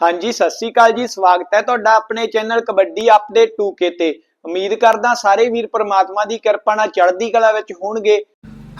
ਹਾਂਜੀ ਸਤਿ ਸ੍ਰੀ ਅਕਾਲ ਜੀ ਸਵਾਗਤ ਹੈ ਤੁਹਾਡਾ ਆਪਣੇ ਚੈਨਲ ਕਬੱਡੀ ਅਪਡੇਟ 2K ਤੇ। ਉਮੀਦ ਕਰਦਾ ਸਾਰੇ ਵੀਰ ਪ੍ਰਮਾਤਮਾ ਦੀ ਕਿਰਪਾ ਨਾਲ ਚੜ੍ਹਦੀ ਕਲਾ ਵਿੱਚ ਹੋਣਗੇ।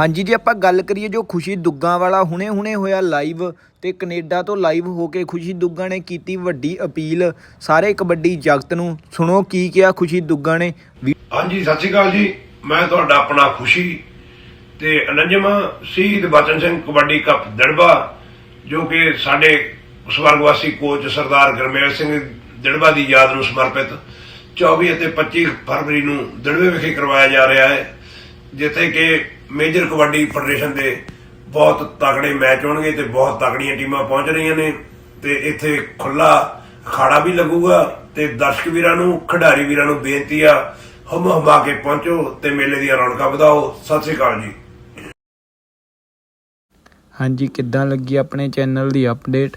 ਹਾਂਜੀ ਜੇ ਆਪਾਂ ਗੱਲ ਕਰੀਏ ਜੋ ਖੁਸ਼ੀ ਦੁੱਗਾ ਵਾਲਾ ਹੁਣੇ-ਹੁਣੇ ਹੋਇਆ ਲਾਈਵ ਤੇ ਕੈਨੇਡਾ ਤੋਂ ਲਾਈਵ ਹੋ ਕੇ ਖੁਸ਼ੀ ਦੁੱਗਾ ਨੇ ਕੀਤੀ ਵੱਡੀ ਅਪੀਲ। ਸਾਰੇ ਕਬੱਡੀ ਜਗਤ ਨੂੰ ਸੁਣੋ ਕੀ ਕਿਹਾ ਖੁਸ਼ੀ ਦੁੱਗਾ ਨੇ। ਵੀ- ਹਾਂਜੀ ਸਤਿ ਸ਼੍ਰੀ ਅਕਾਲ ਜੀ ਮੈਂ ਤੁਹਾਡਾ ਆਪਣਾ ਖੁਸ਼ੀ ਤੇ ਅਨੰਜਮ ਸ਼ਹੀਦ ਬਚਨ ਸਿੰਘ ਕਬੱਡੀ ਕੱਪ ਦੜਬਾ ਜੋ ਕਿ ਸਾਡੇ ਸਵਰਗਵਾਸੀ ਕੋਚ ਸਰਦਾਰ ਗਰਮੇਲ ਸਿੰਘ ਦੜਬਾ ਦੀ ਯਾਦ ਨੂੰ ਸਮਰਪਿਤ 24 ਅਤੇ 25 ਫਰਵਰੀ ਨੂੰ ਦੜਵੇ ਵਿਖੇ ਕਰਵਾਇਆ ਜਾ ਰਿਹਾ ਹੈ, ਜਿੱਥੇ ਕਿ ਮੇਜਰ ਕਬੱਡੀ ਫੈਡਰੇਸ਼ਨ ਦੇ ਬਹੁਤ ਤਕੜੇ ਮੈਚ ਹੋਣਗੇ ਤੇ ਬਹੁਤ ਤਕੜੀਆਂ ਟੀਮਾਂ ਪਹੁੰਚ ਰਹੀਆਂ ਨੇ ਤੇ ਇੱਥੇ ਖੁੱਲਾ ਅਖਾੜਾ ਵੀ ਲੱਗੂਗਾ ਤੇ ਦਰਸ਼ਕ ਵੀਰਾਂ ਨੂੰ, ਖਿਡਾਰੀ ਵੀਰਾਂ ਨੂੰ ਬੇਨਤੀ ਆ, ਹਮ ਹਮਾ ਕੇ ਪਹੁੰਚੋ ਤੇ ਮੇਲੇ ਦੀਆਂ ਰੌਣਕਾਂ ਵਧਾਓ। ਸਤਿ ਸ਼੍ਰੀ ਅਕਾਲ ਜੀ। ਹਾਂਜੀ, ਕਿੱਦਾਂ ਲੱਗੀ ਆਪਣੇ ਚੈਨਲ ਦੀ ਅਪਡੇਟ